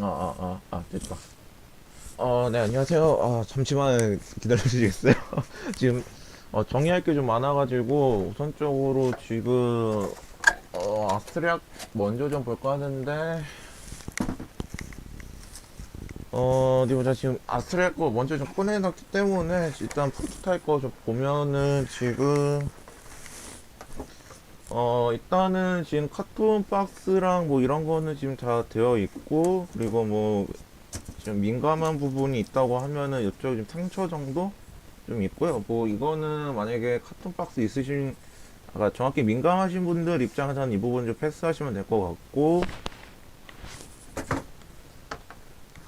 아, 아, 아, 아, 됐다. 어, 네, 안녕하세요. 아, 잠시만 기다려주시겠어요? 지금, 어, 정리할 게 좀 많아가지고, 우선적으로 지금, 어, 아스트리아 먼저 좀 볼까 하는데, 어, 어디 보자. 지금 아스트리아 거 먼저 좀 꺼내놨기 때문에, 일단 프로토타입 거 좀 보면은, 지금, 어, 일단은 지금 카툰 박스랑 뭐 이런 거는 지금 다 되어 있고, 그리고 뭐, 지금 민감한 부분이 있다고 하면은 이쪽 좀 상처 정도 좀 있고요. 뭐 이거는 만약에 카툰 박스 있으신 아까 정확히 민감하신 분들 입장에서는 이 부분 좀 패스하시면 될 것 같고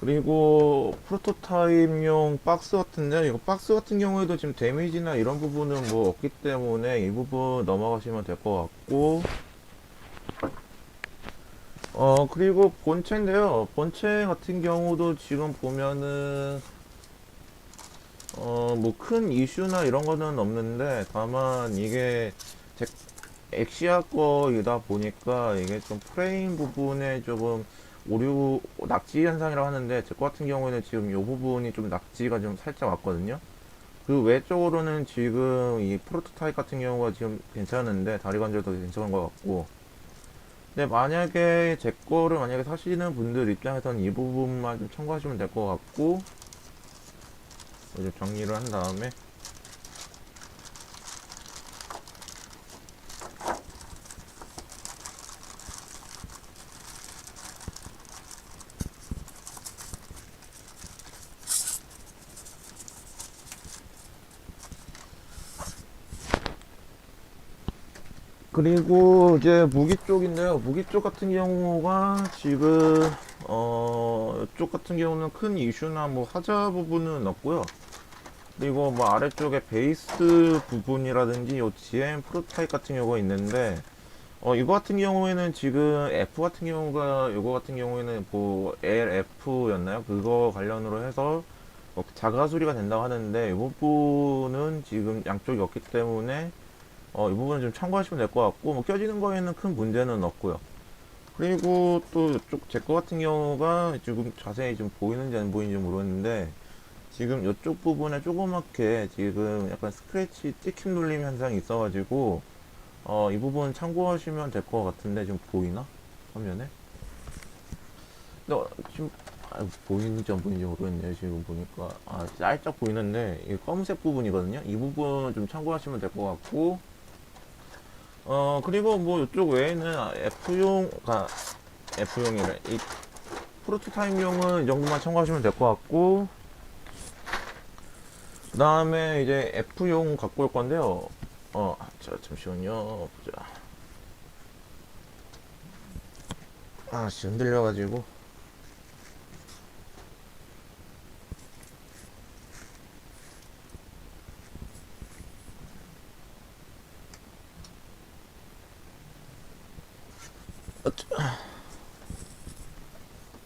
그리고 프로토타입용 박스 같은데 이거 박스 같은 경우에도 지금 데미지나 이런 부분은 뭐 없기 때문에 이 부분 넘어가시면 될 것 같고 어, 그리고 본체인데요. 본체 같은 경우도 지금 보면은, 어, 뭐 큰 이슈나 이런 거는 없는데, 다만 이게 제 엑시아 거이다 보니까 이게 좀 프레임 부분에 조금 오류, 낙지 현상이라고 하는데, 제 거 같은 경우에는 지금 이 부분이 좀 낙지가 좀 살짝 왔거든요. 그 외적으로는 지금 이 프로토타입 같은 경우가 지금 괜찮은데, 다리 관절도 괜찮은 것 같고, 근데 만약에 제 거를 만약에 사시는 분들 입장에서는 이 부분만 좀 참고하시면 될 것 같고 이제 정리를 한 다음에 그리고 이제 무기 쪽인데요. 무기 쪽 같은 경우가 지금 어 이쪽 같은 경우는 큰 이슈나 뭐 하자 부분은 없고요. 그리고 뭐 아래쪽에 베이스 부분이라든지 요 GM 프로타입 같은 경우가 있는데 어 이거 같은 경우에는 지금 F 같은 경우가 이거 같은 경우에는 뭐 LF였나요? 그거 관련으로 해서 뭐 자가 수리가 된다고 하는데 이 부분은 지금 양쪽이 없기 때문에 어, 이 부분은 좀 참고하시면 될 것 같고, 뭐, 껴지는 거에는 큰 문제는 없고요. 그리고 또 이쪽 제 거 같은 경우가 지금 자세히 좀 보이는지 안 보이는지 모르겠는데, 지금 이쪽 부분에 조그맣게 지금 약간 스크래치 찍힘 눌림 현상이 있어가지고, 어, 이 부분 참고하시면 될 것 같은데, 좀 보이나? 화면에? 근데 어, 지금, 아, 보이는지 안 보이는지 모르겠네요. 지금 보니까. 아, 살짝 보이는데, 이 검은색 부분이거든요. 이 부분 좀 참고하시면 될 것 같고, 어, 그리고 뭐 이쪽 외에는 F용, 아, F용이래. 이 프로토타입용은 이 정도만 참고하시면 될 것 같고, 그 다음에 이제 F용 갖고 올 건데요. 어, 자, 잠시만요. 보자. 아, 씨, 흔들려가지고.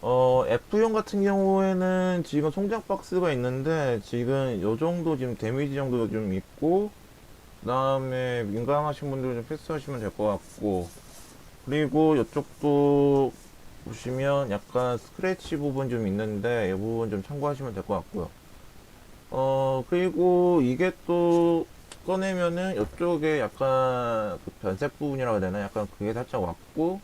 어, F용 같은 경우에는 지금 송장 박스가 있는데 지금 요 정도 지금 데미지 정도 좀 있고 그다음에 민감하신 분들은 좀 패스하시면 될 것 같고 그리고 이쪽도 보시면 약간 스크래치 부분 좀 있는데 이 부분 좀 참고하시면 될 것 같고요. 어, 그리고 이게 또 꺼내면은 이쪽에 약간 그 변색 부분이라고 해야 되나? 약간 그게 살짝 왔고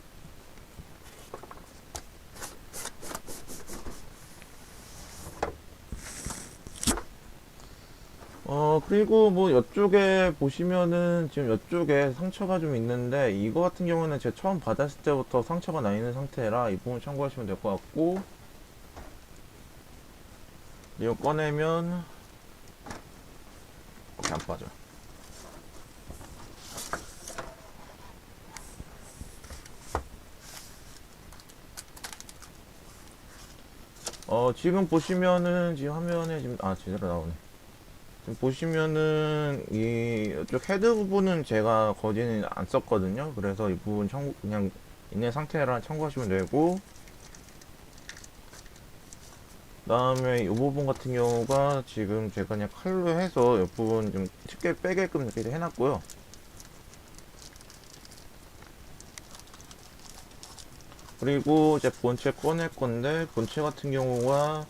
어, 그리고 뭐 이쪽에 보시면은 지금 이쪽에 상처가 좀 있는데 이거 같은 경우는 제가 처음 받았을 때부터 상처가 나 있는 상태라 이 부분 참고하시면 될 것 같고 이거 꺼내면 안 빠져. 어, 지금 보시면은 지금 화면에 지금 아 제대로 나오네. 보시면은 이 이쪽 헤드 부분은 제가 거진은 안 썼거든요. 그래서 이 부분 참고 그냥 있는 상태라 참고하시면 되고 그다음에 이 부분 같은 경우가 지금 제가 그냥 칼로 해서 이 부분 좀 쉽게 빼게끔 이렇게 해놨고요. 그리고 이제 본체 꺼낼 건데 본체 같은 경우가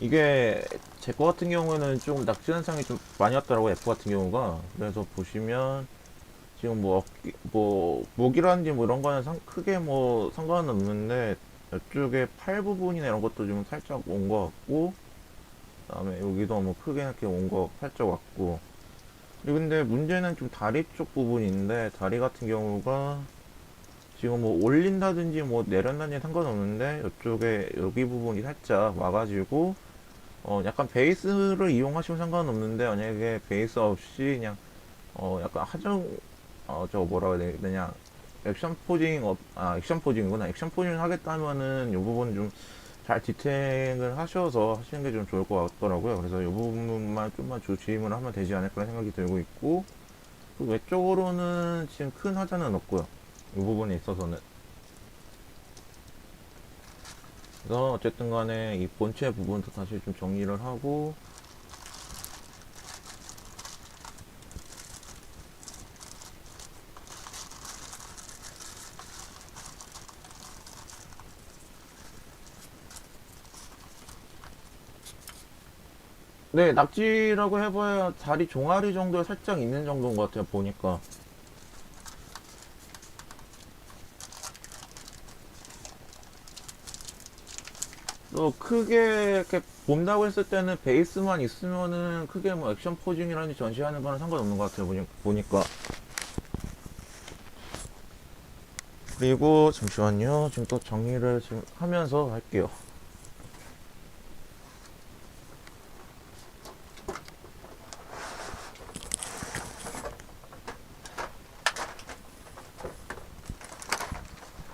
이게 제 거 같은 경우에는 좀 낙지 현상이 좀 많이 왔더라고요 F 같은 경우가. 그래서 보시면 지금 뭐 어깨- 뭐 목이라든지 뭐 이런 거는 상- 크게 뭐 상관은 없는데 이쪽에 팔 부분이나 이런 것도 좀 살짝 온 것 같고 그다음에 여기도 뭐 크게 이렇게 온거 살짝 왔고. 근데 문제는 좀 다리 쪽 부분인데 다리 같은 경우가 지금 뭐 올린다든지 뭐 내린다든지 상관없는데 이쪽에 여기 부분이 살짝 와가지고 어 약간 베이스를 이용하시면 상관없는데 만약에 베이스 없이 그냥 어 약간 하정 어저 뭐라고 해야 되냐. 액션 포징 업, 아 액션 포징이구나. 액션 포징 하겠다 하면은 이 부분 좀 잘 디테일을 하셔서 하시는 게 좀 좋을 것 같더라고요. 그래서 이 부분만 좀만 조심을 하면 되지 않을까 생각이 들고 있고 그 외적으로는 지금 큰 하자는 없고요. 이 부분에 있어서는 그래서 어쨌든 간에 이 본체 부분도 다시 좀 정리를 하고 네 낙지라고 해봐야 다리 종아리 정도에 살짝 있는 정도인 것 같아요 보니까 또 크게 이렇게 본다고 했을 때는 베이스만 있으면은 크게 뭐 액션 포징이라든지 전시하는 거는 상관없는 것 같아요 보니, 보니까. 그리고 잠시만요. 지금 또 정리를 지금 하면서 할게요.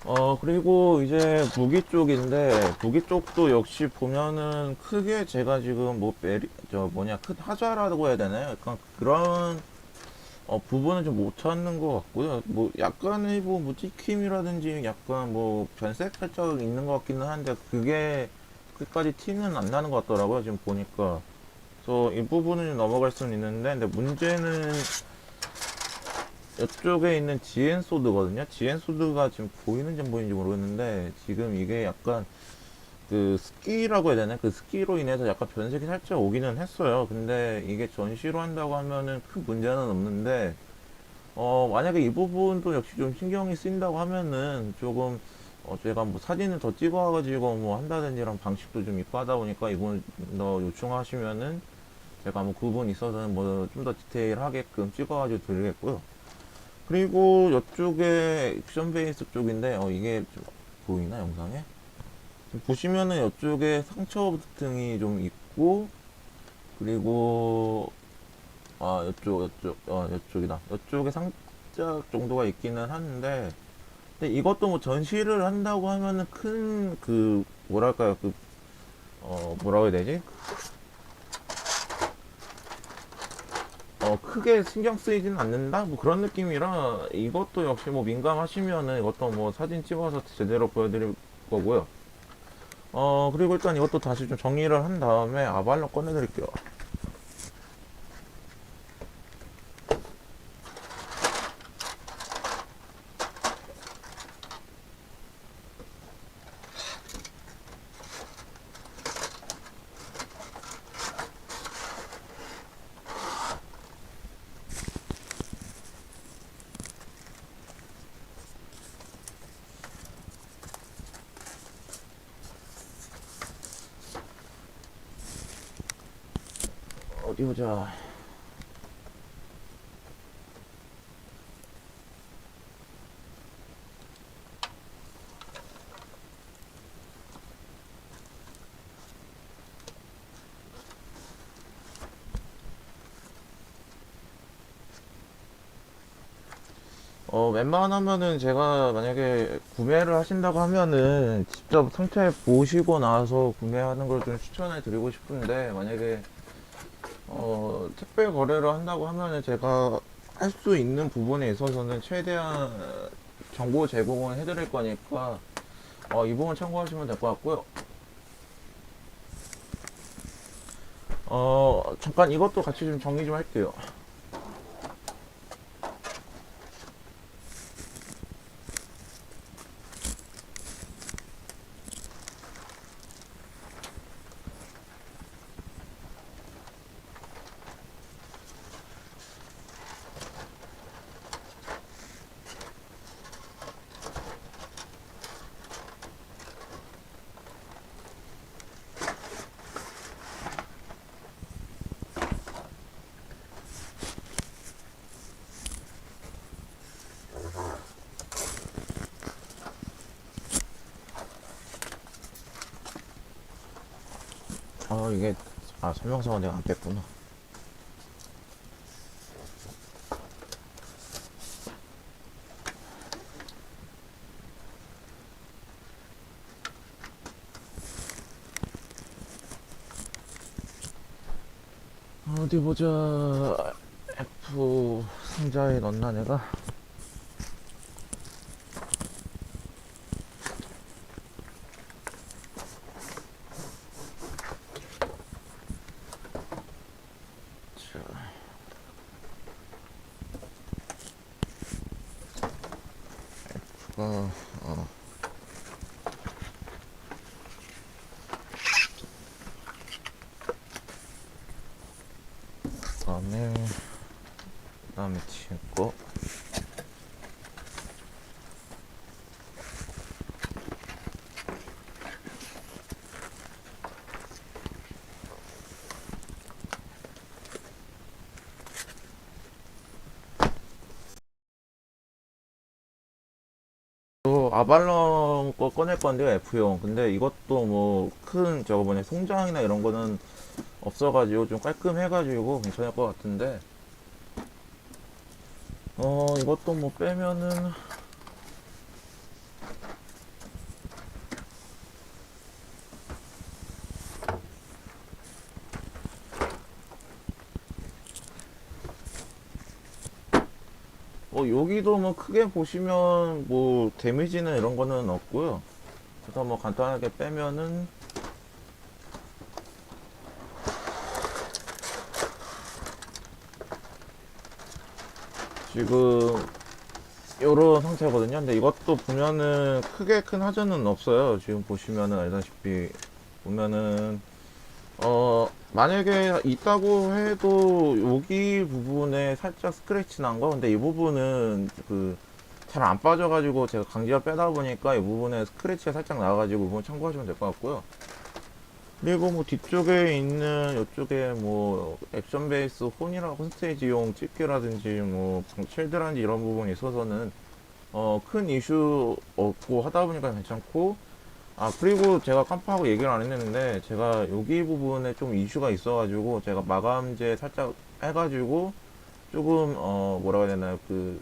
어 그리고 이제 무기 쪽인데 무기 쪽도 역시 보면은 크게 제가 지금 뭐 메리 저 뭐냐 큰 하자라고 해야 되나요? 약간 그런 어 부분은 좀 못 찾는 것 같고요. 뭐 약간의 뭐, 뭐 찍힘이라든지 약간 뭐 변색 살짝 있는 것 같기는 한데 그게 끝까지 티는 안 나는 것 같더라고요. 지금 보니까. 그래서 이 부분은 좀 넘어갈 수는 있는데 근데 문제는 이쪽에 있는 지엔 소드거든요. 지엔 소드가 지금 보이는지 안 보이는지 모르겠는데 지금 이게 약간 그 스키라고 해야 되나? 그 스키로 인해서 약간 변색이 살짝 오기는 했어요. 근데 이게 전시로 한다고 하면은 큰 문제는 없는데 어 만약에 이 부분도 역시 좀 신경이 쓰인다고 하면은 조금 어 제가 뭐 사진을 더 찍어가지고 뭐 한다든지 이런 방식도 좀 있고 하다 보니까 이분 더 요청하시면은 제가 뭐그 부분 있어서는 뭐 좀 더 디테일하게끔 찍어가지고 드리겠고요. 그리고 이쪽에 액션 베이스 쪽인데 어 이게 좀 보이나 영상에? 보시면은 이쪽에 상처 등이 좀 있고 그리고 아 이쪽 이쪽 어 이쪽이다 이쪽에 상자 정도가 있기는 한데 근데 이것도 뭐 전시를 한다고 하면은 큰 그 뭐랄까요 그 어 뭐라고 해야 되지? 어, 크게 신경 쓰이진 않는다? 뭐 그런 느낌이라 이것도 역시 뭐 민감하시면은 이것도 뭐 사진 찍어서 제대로 보여드릴 거고요. 어, 그리고 일단 이것도 다시 좀 정리를 한 다음에 아발로 꺼내드릴게요. 어디 보자. 어, 웬만하면은 제가 만약에 구매를 하신다고 하면은 직접 상태 보시고 나서 구매하는 걸 좀 추천해 드리고 싶은데 만약에 어, 택배 거래를 한다고 하면은 제가 할 수 있는 부분에 있어서는 최대한 정보 제공을 해드릴 거니까 어, 이 부분 참고하시면 될 것 같고요. 어, 잠깐 이것도 같이 좀 정리 좀 할게요. 아 이게 아 설명서가 내가 안 뺐구나. 어디 보자. F 상자에 넣나 내가 자 F가 어 그다음에 그다음에 친구 또 아발론 거 꺼낼 건데요 F용. 근데 이것도 뭐 큰 저거 뭐냐 송장이나 이런 거는 없어가지고 좀 깔끔해가지고 괜찮을 것 같은데. 어 이것도 뭐 빼면은 여기도 뭐 크게 보시면 뭐 데미지는 이런 거는 없고요 그래서 뭐 간단하게 빼면은 지금 요런 상태거든요. 근데 이것도 보면은 크게 큰 하자는 없어요. 지금 보시면은 알다시피 보면은 어 만약에 있다고 해도 여기 부분에 살짝 스크래치 난 거. 근데 이 부분은 그 잘 안 빠져가지고 제가 강제로 빼다 보니까 이 부분에 스크래치가 살짝 나와가지고 이 부분 참고하시면 될 것 같고요. 그리고 뭐 뒤쪽에 있는 이쪽에 뭐 액션 베이스 혼이라 홈스테이지용 집게라든지 뭐 쉘드라든지 이런 부분이 있어서는 어 큰 이슈 없고 하다 보니까 괜찮고 아 그리고 제가 깜빡하고 얘기를 안 했는데 제가 여기 부분에 좀 이슈가 있어가지고 제가 마감재 살짝 해가지고 조금 어 뭐라고 해야 되나요? 그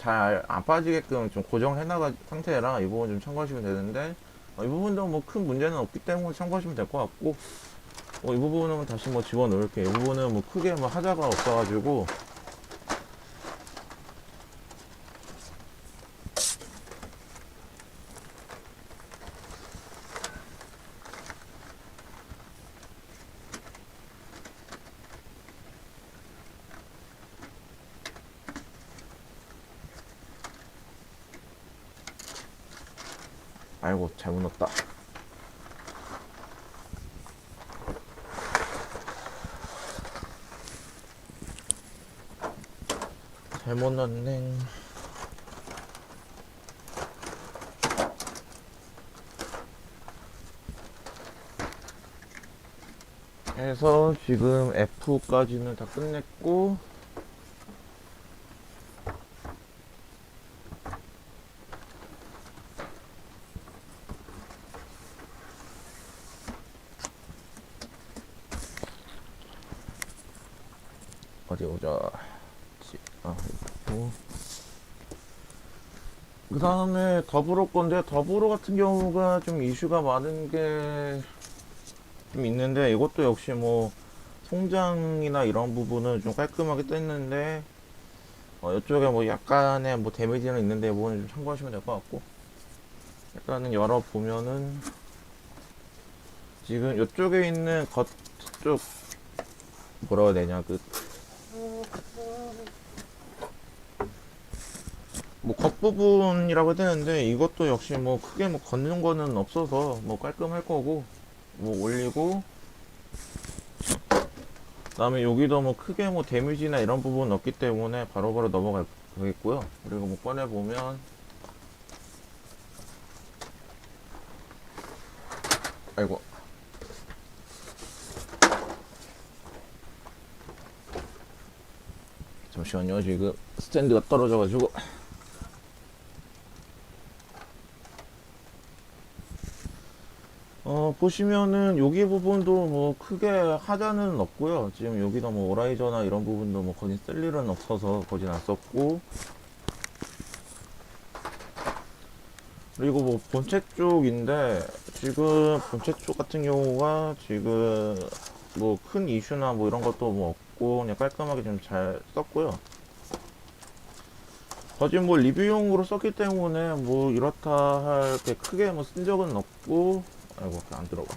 잘 안 빠지게끔 좀 고정해놔가 상태라 이 부분 좀 참고하시면 되는데 어, 이 부분도 뭐 큰 문제는 없기 때문에 참고하시면 될 것 같고 어, 이 부분은 다시 뭐 집어넣을게요. 이 부분은 뭐 크게 뭐 하자가 없어가지고 아이고 잘못 넣었다. 잘못 넣었네. 해서 지금 F까지는 다 끝냈고 어디 보자. 지- 아, 있고. 그 다음에 더불어 건데, 더불어 같은 경우가 좀 이슈가 많은 게 좀 있는데, 이것도 역시 뭐, 송장이나 이런 부분은 좀 깔끔하게 뗐는데, 어, 이쪽에 뭐 약간의 뭐 데미지는 있는데, 이 부분은 좀 참고하시면 될 것 같고, 일단은 열어보면은, 지금 이쪽에 있는 겉쪽, 뭐라고 해야 되냐, 그, 뭐 겉부분이라고 해야 되는데 이것도 역시 뭐 크게 뭐 걷는 거는 없어서 뭐 깔끔할 거고 뭐 올리고 그다음에 여기도 뭐 크게 뭐 데미지나 이런 부분은 없기 때문에 바로바로 넘어가겠고요. 그리고 뭐 꺼내 보면 아이고. 잠시만요. 지금 스탠드가 떨어져 가지고 어, 보시면은 여기 부분도 뭐 크게 하자는 없고요. 지금 여기다 뭐 오라이저나 이런 부분도 뭐 거진 쓸 일은 없어서 거진 안 썼고. 그리고 뭐 본체 쪽인데 지금 본체 쪽 같은 경우가 지금 뭐 큰 이슈나 뭐 이런 것도 뭐 없고 그냥 깔끔하게 좀 잘 썼고요. 거진 뭐 리뷰용으로 썼기 때문에 뭐 이렇다 할 게 크게 뭐 쓴 적은 없고 아이고 안 들어가.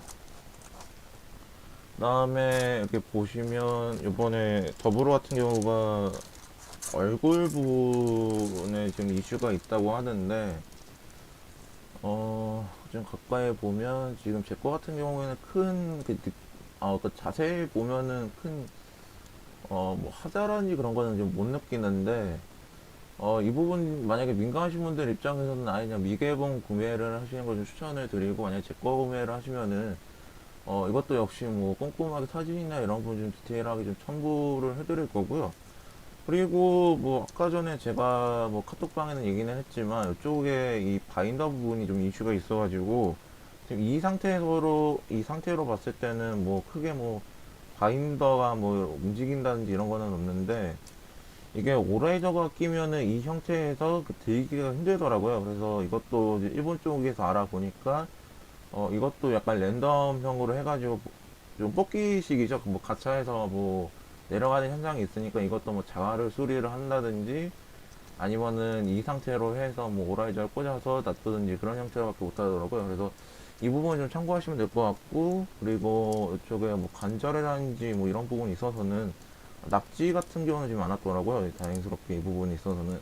다음에 이렇게 보시면 이번에 더불어 같은 경우가 얼굴 부분에 지금 이슈가 있다고 하는데 어, 좀 가까이 보면 지금 제 거 같은 경우에는 큰, 그, 느- 아, 그 자세히 보면은 큰, 어, 뭐 하자라니 그런 거는 좀 못 느끼는데, 어, 이 부분 만약에 민감하신 분들 입장에서는 아예 그냥 미개봉 구매를 하시는 걸 좀 추천을 드리고, 만약에 제거 구매를 하시면은, 어, 이것도 역시 뭐 꼼꼼하게 사진이나 이런 부분 좀 디테일하게 좀 첨부를 해드릴 거고요. 그리고 뭐 아까 전에 제가 뭐 카톡방에는 얘기는 했지만 이쪽에 이 바인더 부분이 좀 이슈가 있어가지고 지금 이 상태로 이 상태로 봤을 때는 뭐 크게 뭐 바인더가 뭐 움직인다든지 이런 거는 없는데 이게 오라이저가 끼면은 이 형태에서 그 들기가 힘들더라고요. 그래서 이것도 일본 쪽에서 알아보니까 어 이것도 약간 랜덤형으로 해가지고 좀 뽑기식이죠. 뭐 가차에서 뭐 내려가는 현상이 있으니까 이것도 뭐 자가를 수리를 한다든지 아니면은 이 상태로 해서 뭐 오라이저를 꽂아서 놔두든지 그런 형태로밖에 못 하더라고요. 그래서 이 부분 좀 참고하시면 될 것 같고 그리고 이쪽에 뭐 관절이라든지 뭐 이런 부분이 있어서는 낙지 같은 경우는 지금 안 왔더라고요. 다행스럽게 이 부분이 있어서는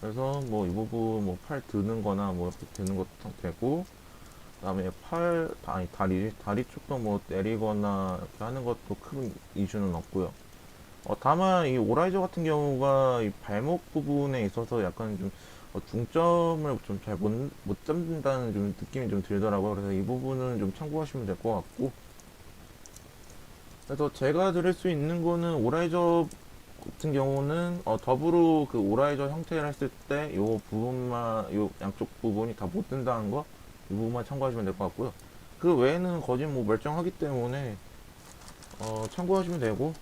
그래서 뭐 이 부분 뭐 팔 드는 거나 뭐 이렇게 되는 것도 되고 그 다음에 팔 아니 다리 다리 쪽도 뭐 내리거나 이렇게 하는 것도 큰 이슈는 없고요. 어, 다만 이 오라이저 같은 경우가 이 발목 부분에 있어서 약간 좀 어, 중점을 좀 잘 못 못 잡는다는 좀 느낌이 좀 들더라고요. 그래서 이 부분은 좀 참고하시면 될 것 같고. 그래서 제가 드릴 수 있는 거는 오라이저 같은 경우는 어, 더불어 그 오라이저 형태를 했을 때 요 부분만 요 양쪽 부분이 다못 든다는 거 이 부분만 참고하시면 될 것 같고요. 그 외에는 거진 뭐 멀쩡하기 때문에 어, 참고하시면 되고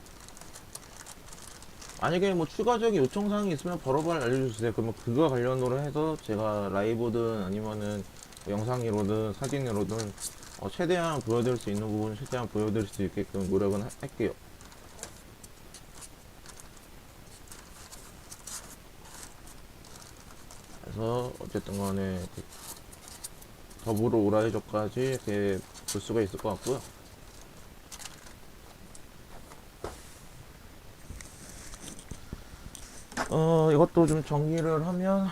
만약에 뭐 추가적인 요청사항이 있으면 바로바로 알려주세요. 그러면 그거 관련으로 해서 제가 라이브든 아니면은 영상으로든 사진으로든 어, 최대한 보여드릴 수 있는 부분 최대한 보여드릴 수 있게끔 노력은 하- 할게요. 그래서 어쨌든 간에 더불어 오라이저까지 이렇게 볼 수가 있을 것 같고요. 어, 이것도 좀 정리를 하면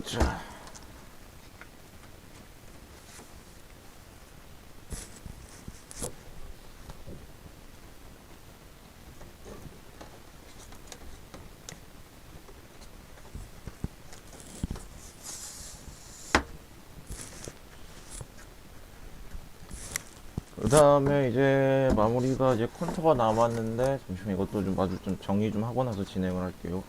자. 그 다음에 이제 마무리가 이제 컨터가 남았는데 잠시만 이것도 좀 아주 좀 정리 좀 하고 나서 진행을 할게요.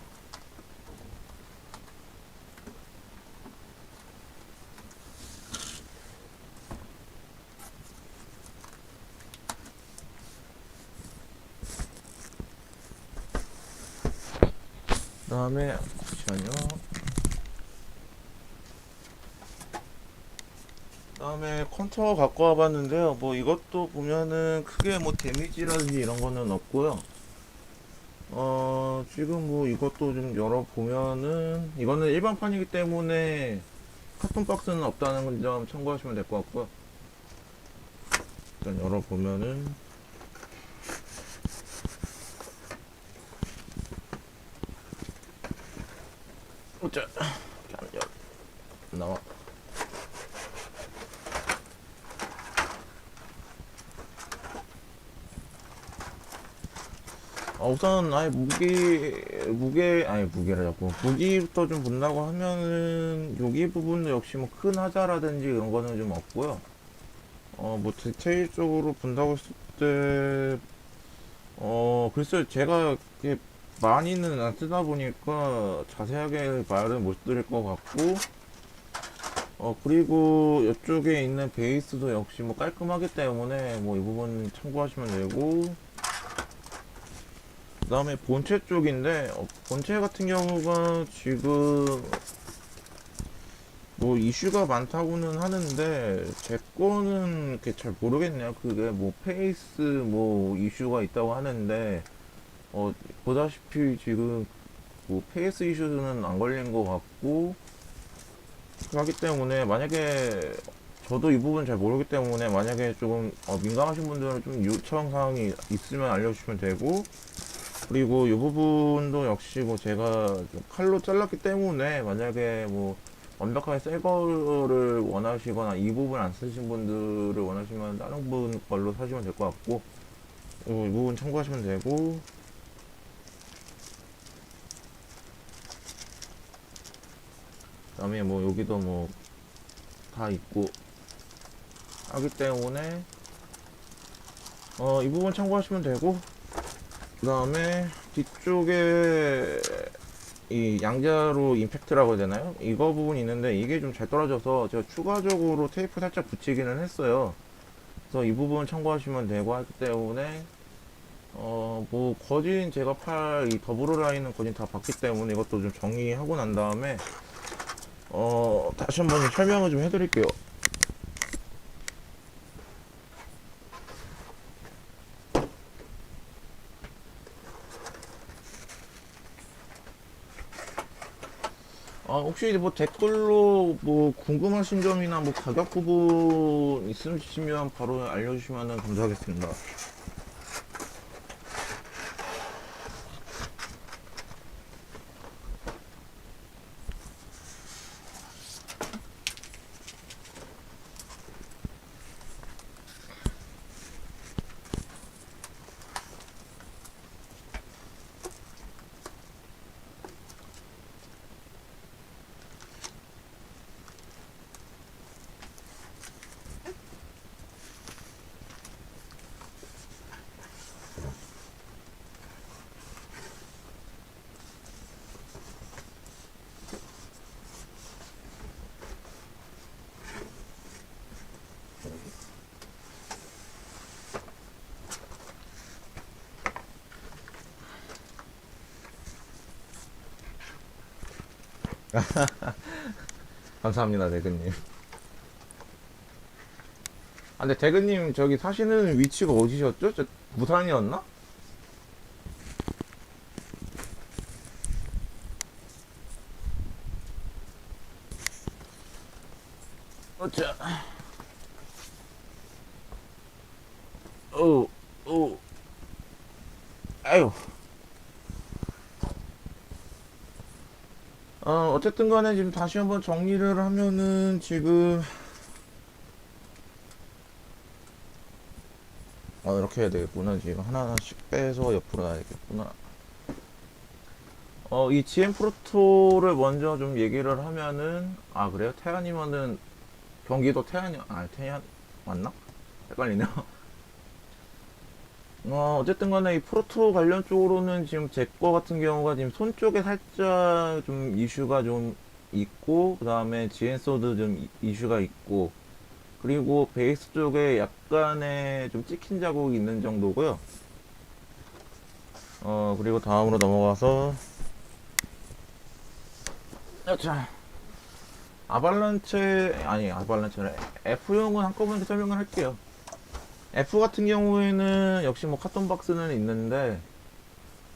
다음에 잠시만요. 다음에 컨터 갖고 와봤는데요. 뭐 이것도 보면은 크게 뭐 데미지라든지 이런 거는 없고요. 어 지금 뭐 이것도 좀 열어보면은 이거는 일반판이기 때문에 카톤 박스는 없다는 점 참고하시면 될 것 같고요. 일단 열어보면은 보자. 나와. 아, 우선 아예 무게 무게 아니 무게를 잡고 무기부터 좀 본다고 하면은 여기 부분도 역시 뭐 큰 하자라든지 이런 거는 좀 없고요. 어 뭐 디테일적으로 본다고 했을 때 어 글쎄 제가 이렇게 많이는 안 쓰다 보니까 자세하게 말은 못 드릴 것 같고 어 그리고 이쪽에 있는 베이스도 역시 뭐 깔끔하기 때문에 뭐 이 부분 참고하시면 되고 그 다음에 본체 쪽인데 어, 본체 같은 경우가 지금 뭐 이슈가 많다고는 하는데 제 거는 잘 모르겠네요. 그게 뭐 페이스 뭐 이슈가 있다고 하는데 어 보다시피 지금 뭐 페이스 이슈는 안 걸린 것 같고 하기 때문에 만약에 저도 이 부분 잘 모르기 때문에 만약에 조금 어, 민감하신 분들은 좀 요청 사항이 있으면 알려주시면 되고 그리고 이 부분도 역시 뭐 제가 좀 칼로 잘랐기 때문에 만약에 뭐 완벽하게 새 거를 원하시거나 이 부분 안 쓰신 분들을 원하시면 다른 분 걸로 사시면 될 것 같고 어, 이 부분 참고하시면 되고 다음에 뭐 여기도 뭐 다 있고 하기 때문에 어 이 부분 참고하시면 되고 그 다음에 뒤쪽에 이 양자로 임팩트라고 해야 되나요? 이거 부분이 있는데 이게 좀 잘 떨어져서 제가 추가적으로 테이프 살짝 붙이기는 했어요. 그래서 이 부분 참고하시면 되고 하기 때문에 어 뭐 거진 제가 팔 이 더블 라인은 거진 다 봤기 때문에 이것도 좀 정리하고 난 다음에 어 다시 한번 설명을 좀 해드릴게요. 아, 혹시 뭐 댓글로 뭐 궁금하신 점이나 뭐 가격 부분 있으시면 바로 알려주시면 감사하겠습니다. 감사합니다, 대근님. 아, 근데 대근님 저기 사시는 위치가 어디셨죠? 저 부산이었나? 어짜. 오, 오. 아유. 어, 어쨌든 간에 지금 다시 한번 정리를 하면은 지금 어, 이렇게 해야 되겠구나. 지금 하나하나씩 빼서 옆으로 놔야 되겠구나. 어, 이 GM 프로토를 먼저 좀 얘기를 하면은, 아, 그래요? 태안이면은 경기도 태안이, 아, 태안, 맞나? 헷갈리네요. 어, 어쨌든 간에 이 프로토 관련 쪽으로는 지금 제 거 같은 경우가 지금 손 쪽에 살짝 좀 이슈가 좀 있고, 그 다음에 지엔소드 좀 이- 이슈가 있고, 그리고 베이스 쪽에 약간의 좀 찍힌 자국이 있는 정도고요. 어, 그리고 다음으로 넘어가서, 자, 아발란체, 아니, 아발란체는 F용은 한꺼번에 설명을 할게요. F 같은 경우에는 역시 뭐 카톤 박스는 있는데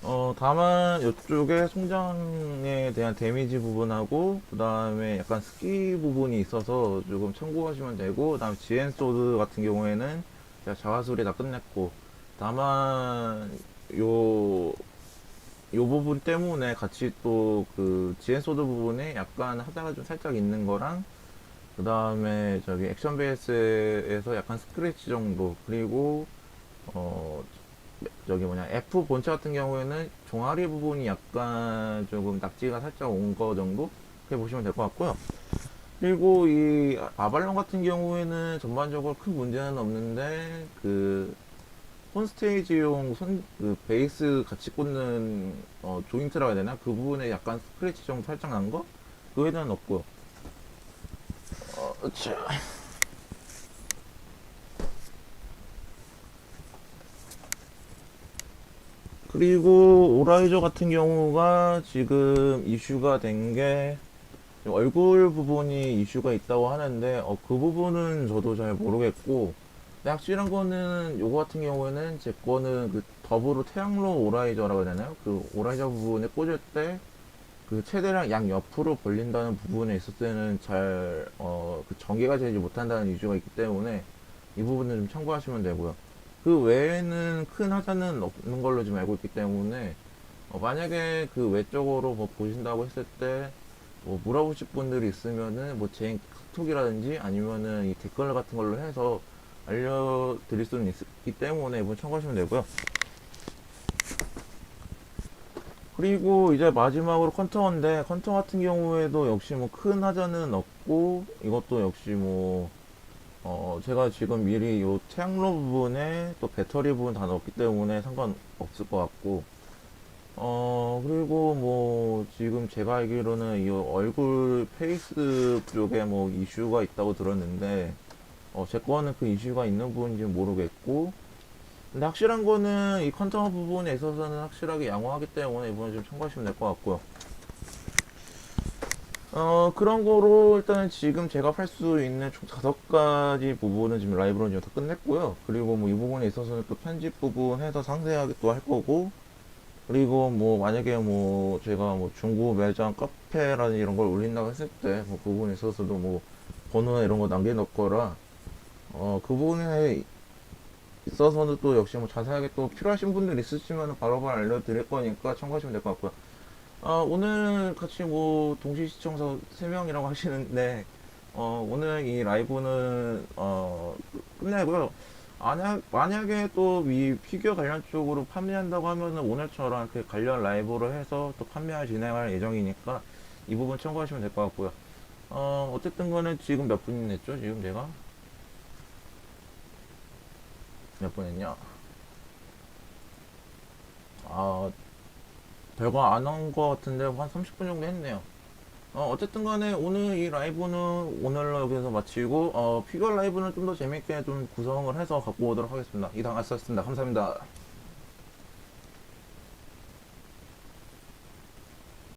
어 다만 이쪽에 송장에 대한 데미지 부분하고 그 다음에 약간 스키 부분이 있어서 조금 참고하시면 되고 그 다음 지엔 소드 같은 경우에는 제가 자화술이 다 끝냈고 다만 요, 요 부분 때문에 같이 또그 지엔 소드 부분에 약간 하자가 좀 살짝 있는 거랑 그 다음에 저기 액션 베이스에서 약간 스크래치 정도 그리고 어 저기 뭐냐 F 본체 같은 경우에는 종아리 부분이 약간 조금 낙지가 살짝 온 거 정도 그렇게 보시면 될 것 같고요. 그리고 이 아발론 같은 경우에는 전반적으로 큰 문제는 없는데 그 폰스테이지용 손, 그 베이스 같이 꽂는 어, 조인트라고 해야 되나? 그 부분에 약간 스크래치 정도 살짝 난 거? 그 외에는 없고요. 어, 자. 그리고 오라이저 같은 경우가 지금 이슈가 된 게 얼굴 부분이 이슈가 있다고 하는데 어, 그 부분은 저도 잘 모르겠고 확실한 거는 요거 같은 경우에는 제 거는 그 더블로 태양로 오라이저라고 해야 되나요? 그 오라이저 부분에 꽂을 때 그 최대량 양 옆으로 벌린다는 부분에 있을 때는 잘, 어, 그 전개가 되지 못한다는 이슈가 있기 때문에 이 부분은 좀 참고하시면 되고요. 그 외에는 큰 하자는 없는 걸로 지금 알고 있기 때문에 어, 만약에 그 외적으로 뭐 보신다고 했을 때 뭐 물어보실 분들이 있으면은 뭐 제 카톡이라든지 아니면은 이 댓글 같은 걸로 해서 알려드릴 수는 있기 때문에 이번 참고하시면 되고요. 그리고 이제 마지막으로 컨터인데 컨터 같은 경우에도 역시 뭐 큰 하자는 없고 이것도 역시 뭐 어, 제가 지금 미리 요 태양로 부분에 또 배터리 부분 다 넣었기 때문에 상관없을 것 같고, 어, 그리고 뭐, 지금 제가 알기로는 이 얼굴 페이스 쪽에 뭐 이슈가 있다고 들었는데, 어, 제 거는 그 이슈가 있는 부분인지 모르겠고, 근데 확실한 거는 이 컨테너 부분에 있어서는 확실하게 양호하기 때문에 이번에 좀 참고하시면 될 것 같고요. 어, 그런 거로 일단은 지금 제가 팔 수 있는 총 다섯 가지 부분은 지금 라이브로 이제 다 끝냈고요. 그리고 뭐 이 부분에 있어서는 또 편집 부분 해서 상세하게 또 할 거고, 그리고 뭐 만약에 뭐 제가 뭐 중고 매장 카페라는 이런 걸 올린다고 했을 때 뭐 그 부분에 있어서도 뭐 번호나 이런 거 남겨놓을 거라, 어, 그 부분에 있어서는 또 역시 뭐 자세하게 또 필요하신 분들 있으시면 바로바로 알려드릴 거니까 참고하시면 될 것 같고요. 어, 오늘 같이 뭐 동시 시청자 3명이라고 하시는데 어, 오늘 이 라이브는 어, 끝내고요. 만약, 만약에 또 이 피규어 관련 쪽으로 판매한다고 하면은 오늘처럼 그 관련 라이브로 해서 또 판매할 진행할 예정이니까 이 부분 참고하시면 될 것 같고요. 어, 어쨌든 간에 지금 몇 분이 냈죠? 지금 제가? 몇분 했냐? 아, 별거 안한거 같은데 한 30분 정도 했네요. 어, 어쨌든 간에 오늘 이 라이브는 오늘로 여기서 마치고 어, 피규어 라이브는 좀 더 재밌게 좀 구성을 해서 갖고 오도록 하겠습니다. 이상 아스였습니다. 감사합니다.